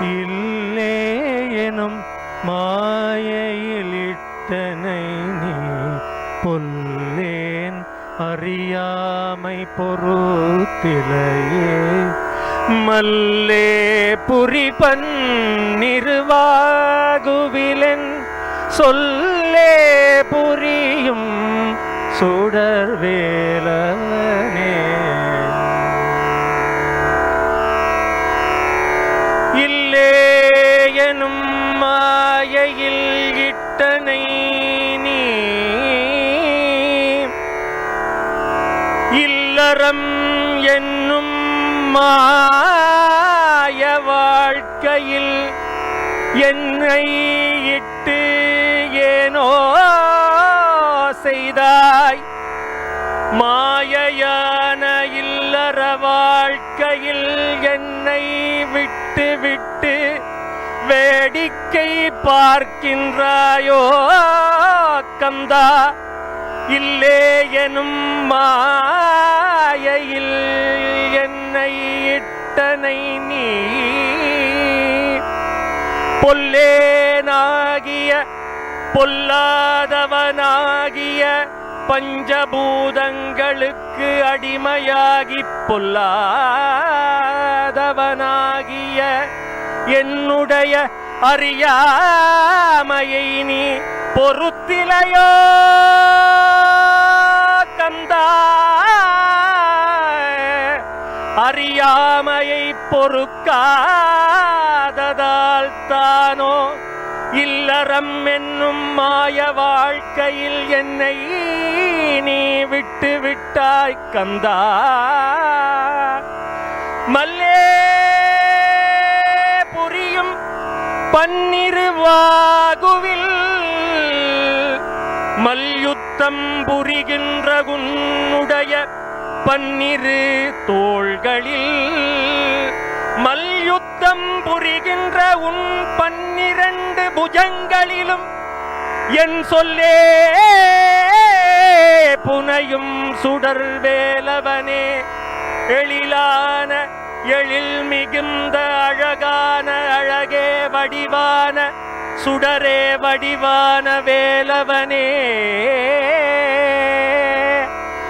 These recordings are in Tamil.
இல்லே எனும் மாயையில் நீ பொல்லேன் அறியாமை பொருத்திலையே. மல்லே புரிபன் நிர்வாகுவிலன் சொல்லே புரியும் சுடர் அத்தனை நீ. இல்லறம் என்னும் மாய வாழ்க்கையில் என்னை இட்டு ஏனோ செய்தாய். மாயையான இல்லற வாழ்க்கையில் என்னை விட்டு விட்டு வேடிக்கை பார்க்கின்றாயோ கந்தா? இல்லே எனும் மாயையில் என்னை இட்டனை நீ. பொல்லேனாகிய பொல்லாதவனாகிய பஞ்சபூதங்களுக்கு அடிமையாகி பொல்லாதவனாகிய என்னுடைய அறியாமையை நீ பொறுத்திலையோ கந்தா. அறியாமையை பொறுக்காததால் தானோ இல்லறம் என்னும் மாய வாழ்க்கையில் என்னை நீ விட்டு விட்டாய் கந்தா. மல்லே பன்னிருவாகுவில் மல்யுத்தம் புரிகின்ற உன்னுடைய பன்னிரு தோள்களில் மல்யுத்தம் புரிகின்ற உன் பன்னிரண்டு புஜங்களிலும் என் சொல்லே புனையும் சுடர் வேலவனே எழிலான எழில் மிகுந்த அழகான அழகே வடிவான சுடரே வடிவான வேலவனே.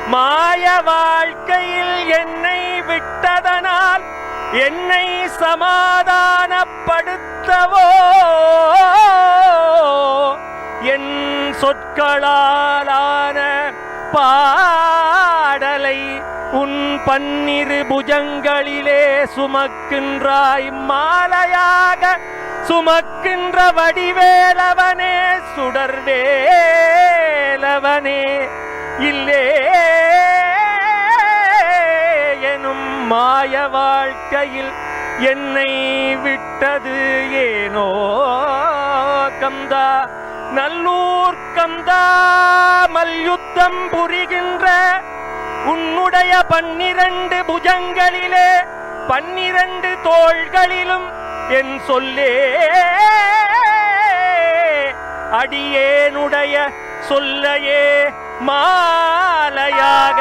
மாய வாழ்க்கையில் என்னை விட்டதனால் என்னை சமாதானப்படுத்தவோ? என் சொற்களாலான பாடலை உன் பன்னிரு புஜங்களிலே சுமக்கின்றாய் மாலையாக சுமக்கின்ற வடிவேலவனே சுடர்வேலவனே இல்லே எனும் மாய வாழ்க்கையில் என்னை விட்டது ஏனோ கந்தா. நல்லூர் கந்தா மல்யுத்தம் புரிகின்ற உன்னுடைய பன்னிரண்டு புஜங்களிலே பன்னிரண்டு தோள்களிலும் என் சொல்லே. அடியேனுடைய சொல்லையே மாலையாக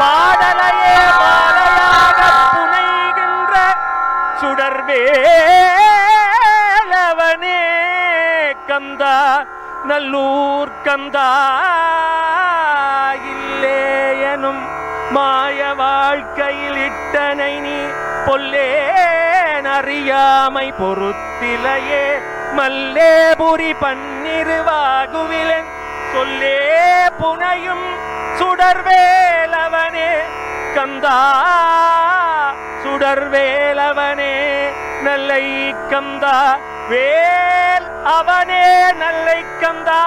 பாடலையே மாலையாக புனைகின்ற சுடர்வேலவனே கந்தா நல்லூர் கந்தா. மாய வாழ்க்கையில் இட்டனை நீ பொல்லேன் அறியாமை பொறுத்திலையே. மல்லேபுரி பன்னிருவாகுவிலன் சொல்லே புனையும் சுடர்வேலவனே கந்தா சுடர்வேலவனே நல்லை கந்தா வேல் அவனே. நல்லை கந்தா.